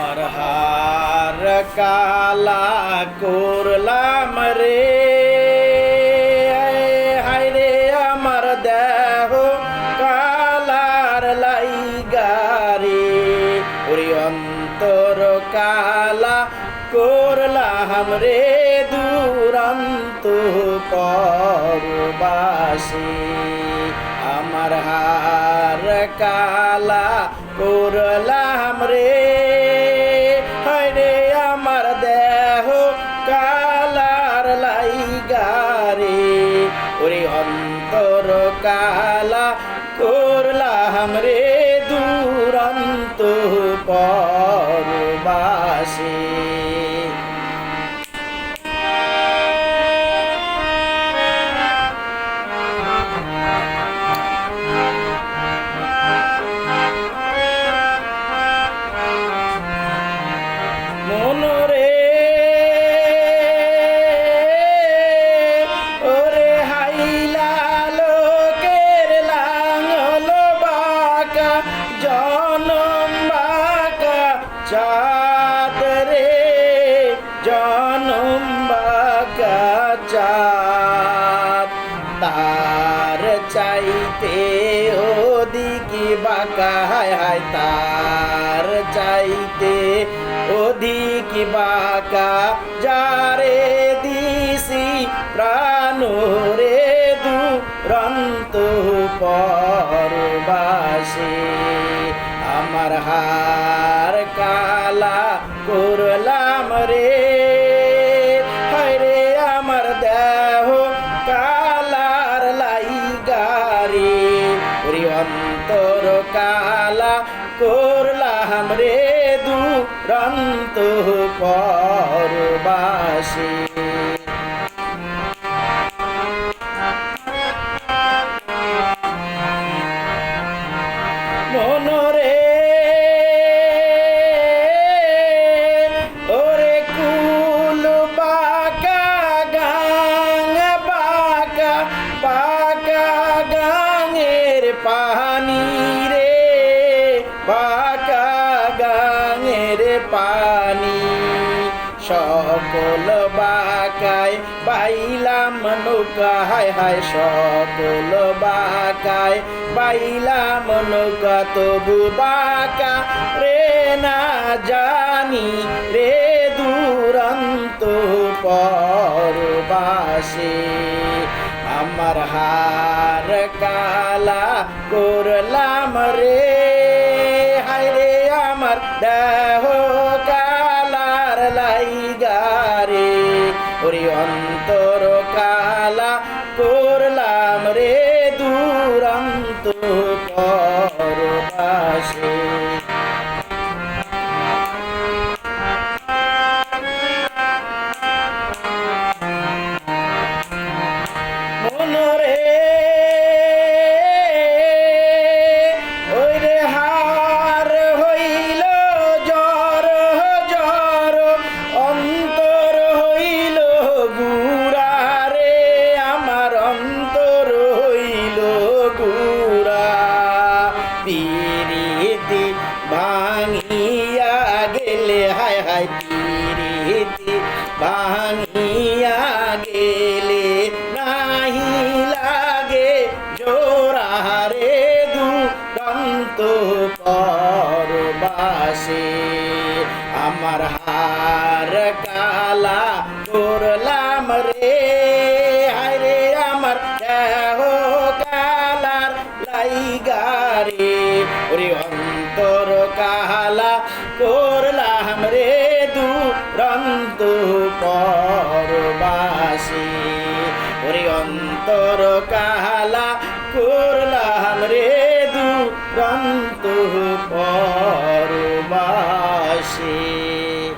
আমার হার কালা করলাম রে। হায় রে আমার দেহ কালার লাইগারে ওরে অন্তর কালা করলাম রে, দুরন্ত পরবাসী। আমার হার কালা করলাম রে। কালার লাইগারে ওরে অন্তর কালা করলাম রে দূরন্ত পরবাসী চাঁদ রে জনম বাঁকা তার চাইতে ওদিকে বাঁকা, হায় হায়, তার চাইতে অধিক বাঁকা। যারে দিছি প্রাণ রে দুরন্ত পরবাসে। আমার হার কালা করলাম রে। হায় রে আমার দেহ কালার লাইগারে ওরে অন্তর কালা করলাম রে, দুরন্ত পরবাসী। গাঙের পানি রে বাঁকা গাঙের পানি। সকল বাকায় পাইলাম নৌকা, হায় হায় সকল বাকায় পাইলাম নৌকা, তবু বাকা রে না জানি রে দুরন্ত পরবাসে। আমার হার কালা করলাম রে। হায় রে আমার দেহ কালার লাইগারে ওরে অন্তর কালা করলাম রে, দুরন্ত পরবাসে। ভাঙিয়া গেলে নাহি লাগে। জোড়া রে দুরন্ত পরবাসে। আমার হার কালা করলাম রে। হায় রে আমার দেহ কালার লাইগারে ওরে অন্তর কালা করলাম রে দুরন্ত পরবাসী। ওরে অন্তর কালা কর